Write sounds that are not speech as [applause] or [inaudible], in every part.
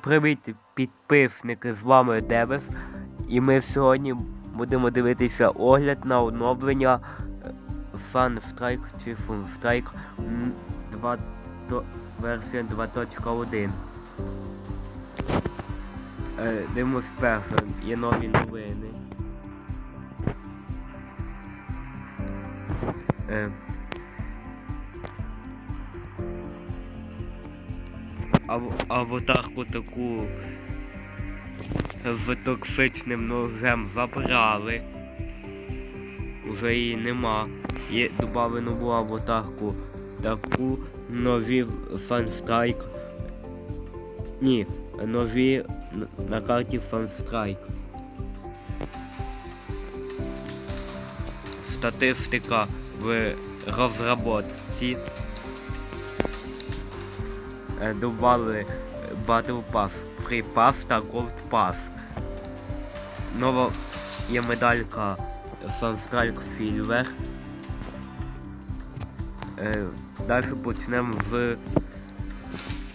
Привіт, підписники, з вами Дебес. І ми сьогодні будемо дивитися огляд на оновлення е, Sunstrike чи Sunstrike м, 2, то- версія 2.1. Е, Дивимось перше, є нові новини. Аватарку таку з токсичним ножем забрали. Уже її нема. Є додали нову аватарку. Таку нові Sunstrike. Ні, нові на карті Sunstrike. Статистика в розработці. Е, Добавили Battle Pass, Free Pass та Gold Pass. Нова є медалька Sunstrike Silver. Е, Далі почнемо з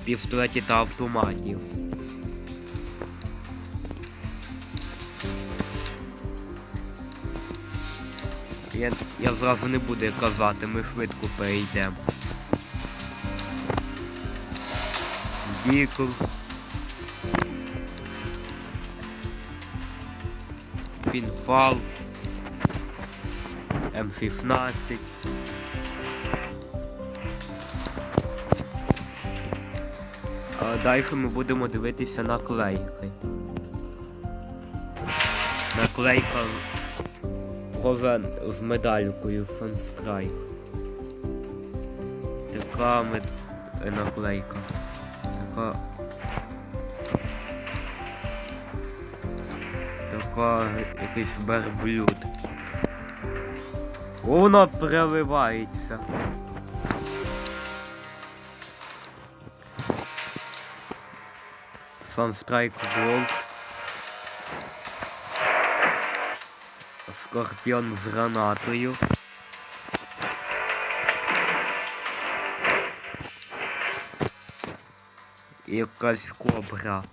пістолетів та автоматів. Я, я зразу не буду казати, ми швидко перейдемо. Бікл. Пінфал. М16. А далі ми будемо дивитися наклейки. Наклейка схожа з медалькою Sunscribe. Така мед... наклейка. Така. Така якийсь верблюд. О, Вона переливається. Sunstrike Gold. Скорпіон з гранатою. Якась кобра.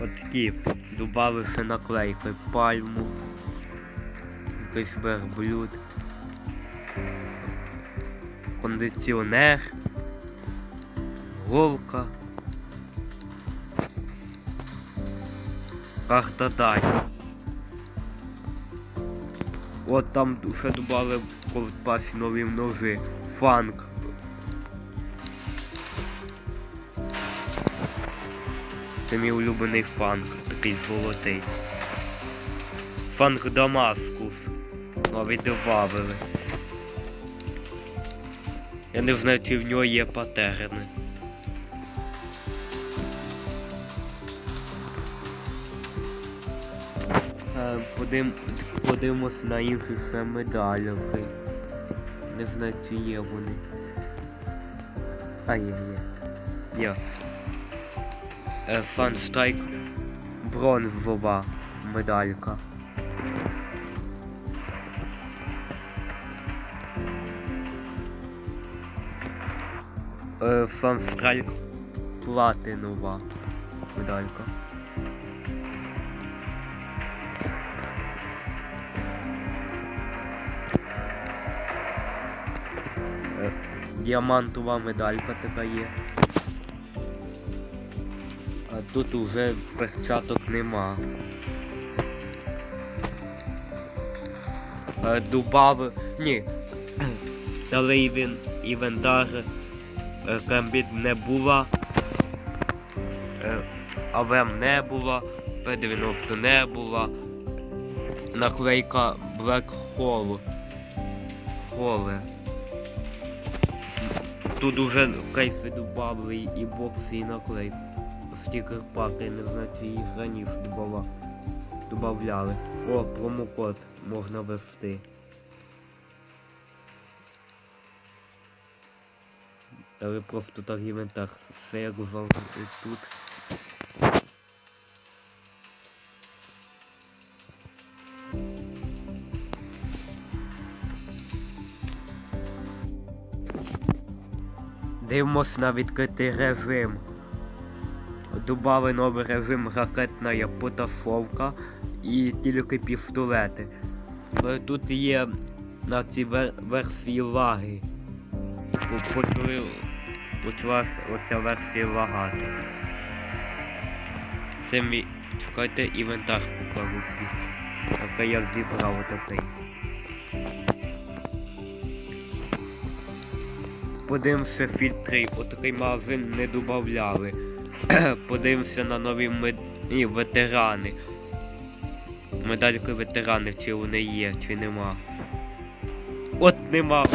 От такі добавився наклейки пальму. Якийсь верблюд. Кондиціонер. Голка. Карта дай. От там ще додали в колдпасі нові ножи. Фанк. Це мій улюблений фанк, такий золотий. Фанк Дамаскус. Нові добавили. Я не знаю, чи в нього є патерни. Подивимось на інші ще медальки. Не знаю, чи є вони. А, є, є. Є. Е, Sunstrike бронзова медалька. Е, Sunstrike платинова медалька. Діамантова медалька така є. А тут уже перчаток нема. Е, Дубав. Ні. [clears throat] Дали івен... івентар. Камбіт не була. Е, АВМ не була. П-90 не була. Наклейка Black Hole. Холе. Тут уже кейси добавили і бокси, і наклей. Стікер пак, я не знаю, їх раніше добава... добавляли. О, промокод можна ввести. Але просто так як завжди тут. Дивимось на відкритий режим. Добавили новий режим ракетна потасовка і тільки пістолети. Тут є на цій вер- версії лаги. По- почалась оця версія лагати. Це мій. Чекайте інвентар покажу. Такий я зібрав отакий. Подивимося фільтри, отакий магазин не додавали. [clears throat] Подивимося на нові мед... Ні, ветерани. Медальки ветеранів, чи вони є, чи нема. От нема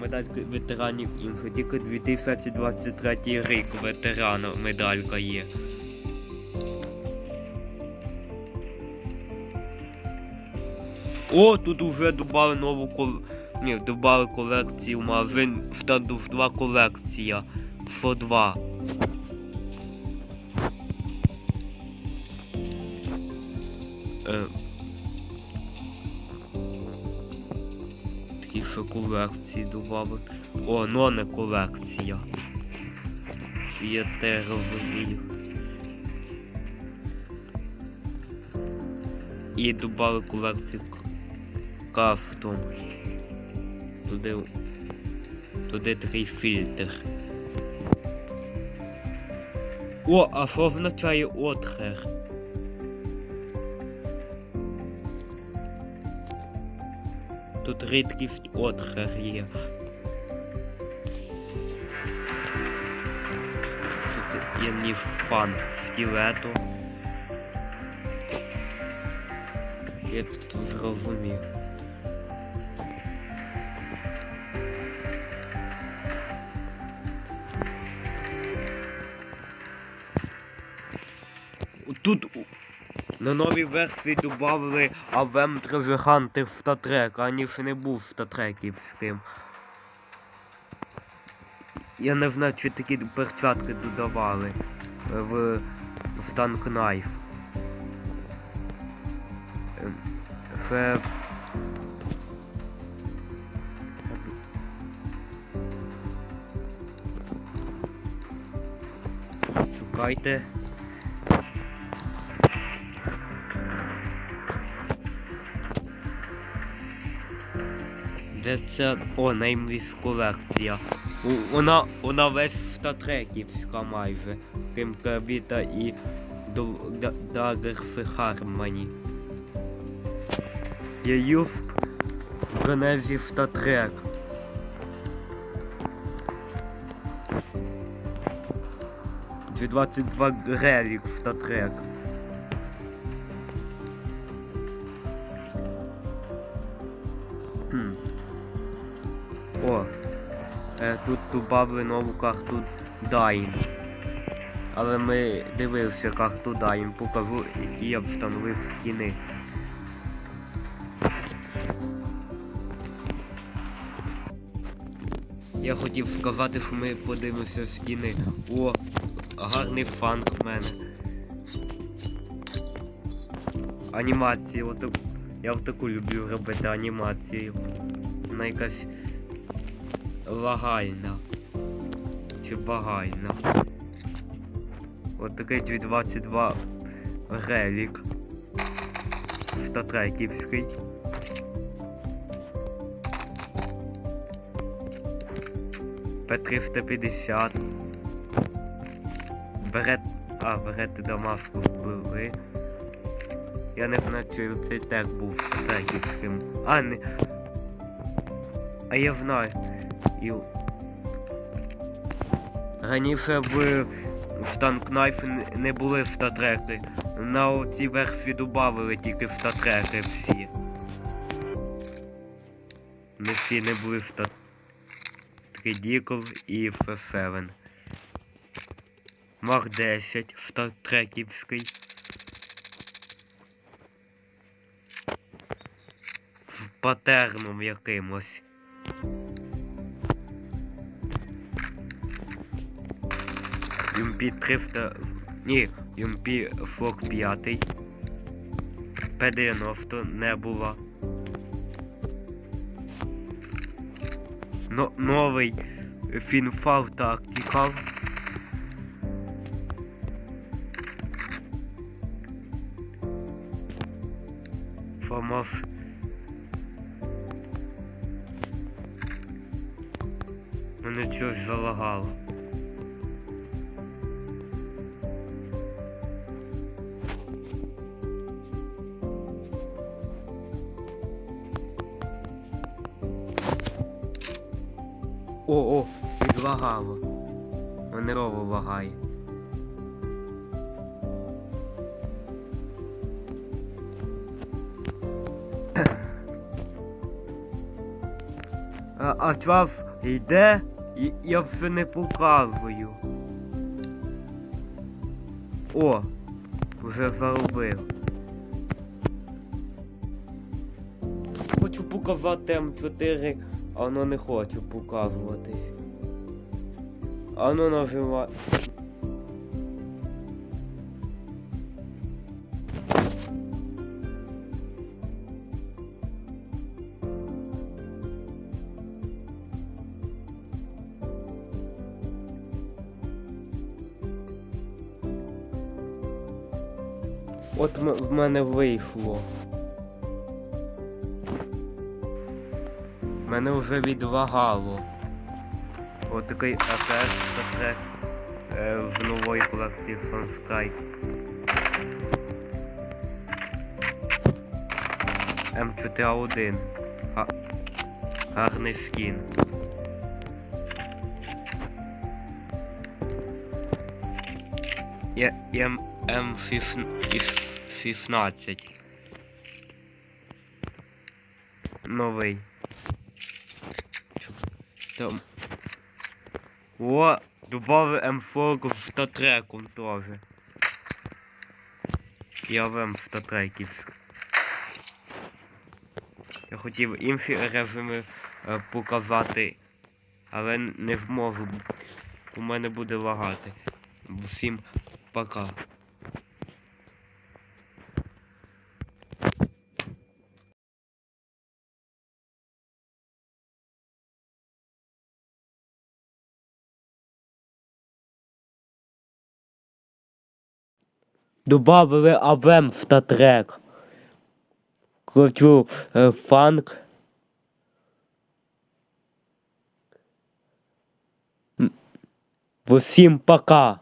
медальки ветеранів інших, тільки 2023 рік ветерана медалька є. О, тут уже додали нову. Ні, додали колекцію в магазин статус 2 колекція. Фо 2. Е... Такі ще колекції додали. О, но не колекція. Я те розумію. І додали колекцію кастом. Туди. Туди такий фільтр. О, а що означає отхер? Тут рідкість отхер є. Тут є ніфан стілету. Я тут зрозумів. Тут на новій версії додали Авем Treasure в статрек, а раніше не був статреківським. Я не знаю, чи такі перчатки додавали е, в, в Knife. Ем, Це... Шукайте. Це. О, неймліс колекція. Вона, вона весь статреківська майже. Крім Кабіта і Дагерс Хармані. Я юст Генезі Статрек. Дві 22 Релік Статрек. Тут добавили нову карту Dying. Але ми дивилися карту Dying, покажу, які я встановив скіни. Я хотів сказати, що ми подивимося скіни. О, гарний фанк в мене. Анімації, от я в таку люблю робити анімацію. Вона якась лагальна. Чи багальна. От такий 222 релік. Статреківський. П350. Берет. А, берети Дамаску збили. Я не знаю, чи цей тег був стратегівським. А, не. А я знаю. І... Раніше в, в Танкнайф не були статреки. На цій версії додавали тільки статреки всі. Не всі не були стат... Тридікл і F7. Мах 10 статреківський. З патерном якимось. Юмпі 300... Ні, Юмпі Флок 5. П-90 не було. Но, новий Фінфал Tactical. Фамас. Мене щось залагало. О, о, відлагало. Мене рово лагає. А, а час йде, і я все не показую. О, вже заробив. Хочу показати М4, а воно не хоче показуватись. А ну нажимай. От в мене вийшло. Мене вже відлагало. От такий АТС трек е, в нової колекції Sunstrike. М4А1. Га- Гарний скін. Є М М16. Новий. Там. О, добавив М40 в статреком теж. Я в М статреків. Я хотів інші режими е, показати, але не зможу. У мене буде лагати. Всім пока. Добавили АВМ в статрек. Кручу е, фанк. Всім пока.